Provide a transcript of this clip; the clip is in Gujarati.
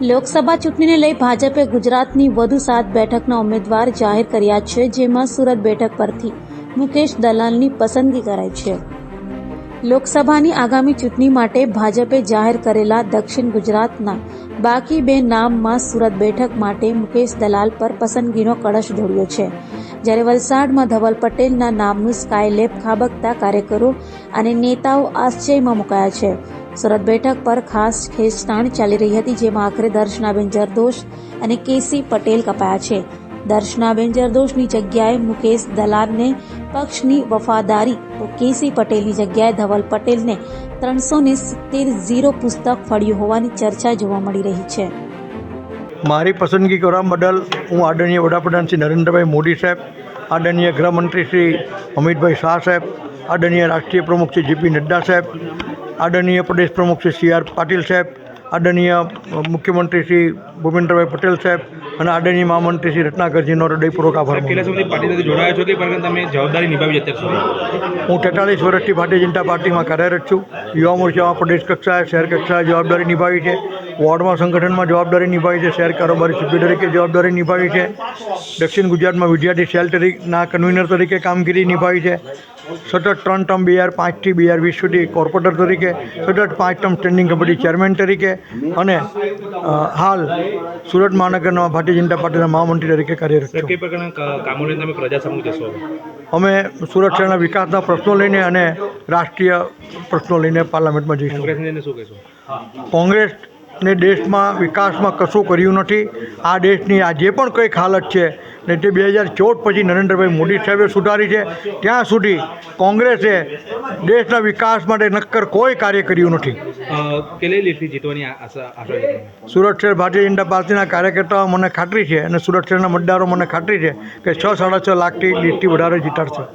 લોકસભા ચૂંટણીને લઈ ભાજપે ગુજરાતની વધુ સાત બેઠકના ઉમેદવાર જાહેર કર્યા છે, જેમાં સુરત બેઠક પરથી મુકેશ દલાલની પસંદગી કરાઈ છે. લોકસભાની આગામી ચૂંટણી માટે ભાજપે જાહેર કરેલા દક્ષિણ ગુજરાતના બાકી બે નામમાં સુરત બેઠક માટે મુકેશ દલાલ પર પસંદગીનો કળશ ઢોળ્યો છે. જ્યારે વલસાડમાં ધવલ પટેલના નામનું સ્કાયલેબ ખાબકતા કાર્યકરો અને નેતાઓ આશ્ચર્યમાં મુકાયા છે. સુરત બેઠક પર ખાસ ખેંચતાણ ચાલી રહી હતી, જેમાં આખરે દર્શનાબેન જરદોશ અને કેસી પટેલ કપાયા છે. દર્શનાબેન જરદોશની જગ્યાએ મુકેશ દલાલને પક્ષની વફાદારી તો કેસી પટેલની જગ્યાએ ધવલ પટેલને ત્રણસો ને સિત્તેર ઝીરો પુસ્તક ફળ્યું હોવાની ચર્ચા જોવા મળી રહી છે. મારી પસંદગી કરવા બદલ હું આદરણીય વડાપ્રધાન શ્રી નરેન્દ્રભાઈ મોદી સાહેબ, આદરણીય ગૃહમંત્રી શ્રી અમિતભાઈ શાહ સાહેબ આદરણીય રાષ્ટ્રીય પ્રમુખ શ્રી જેપી નડ્ડા સાહેબ આદરણીય પ્રદેશ પ્રમુખ શ્રી સી આર પાટીલ સાહેબ આદરણીય મુખ્યમંત્રી શ્રી ભૂપેન્દ્રભાઈ પટેલ સાહેબ અને આદરણીય મહામંત્રી શ્રી રત્નાકરજીનો હૃદયપૂર્વક આભાર છું. જોડાયા છો કે તમે જવાબદારી નિભાવી છે હું તેતાલીસ વર્ષથી ભારતીય જનતા પાર્ટીમાં કાર્યરત છું. યુવા મોરચામાં પ્રદેશ કક્ષાએ શહેર કક્ષાએ જવાબદારી નિભાવી છે. વોર્ડમાં સંગઠનમાં જવાબદારી નિભાવી છે શહેર કારોબારી સભ્ય તરીકે જવાબદારી નિભાવી છે. દક્ષિણ ગુજરાતમાં વિદ્યાર્થી સેલ તરીકેના કન્વીનર તરીકે કામગીરી નિભાવી છે. સતત ત્રણ ટર્મ બે હજાર પાંચથી બે હજાર વીસ સુધી કોર્પોરેટર તરીકે સતત પાંચ ટર્મ સ્ટેન્ડિંગ કમિટી ચેરમેન તરીકે અને હાલ સુરત મહાનગરના ભારતીય જનતા પાર્ટીના મહામંત્રી તરીકે કાર્યરત છું. અમે સુરત શહેરના વિકાસના પ્રશ્નો લઈને અને રાષ્ટ્રીય પ્રશ્નો લઈને પાર્લામેન્ટમાં જઈશું. કોંગ્રેસને કોંગ્રેસને દેશમાં વિકાસમાં કશું કર્યું નથી. આ દેશની આ જે પણ કંઈક હાલત છે ને તે બે હજાર ચૌદ પછી નરેન્દ્રભાઈ મોદી સાહેબે સુધારી છે ત્યાં સુધી કોંગ્રેસે દેશના વિકાસ માટે નક્કર કોઈ કાર્ય કર્યું નથી. કેટલી જીતવાની આશા? સુરત શહેર ભારતીય જનતા પાર્ટીના કાર્યકર્તાઓ મને ખાતરી છે અને સુરત શહેરના મતદારો મને ખાતરી છે કે છ સાડા છ લાખથી લીડથી વધારે જીતાડશે.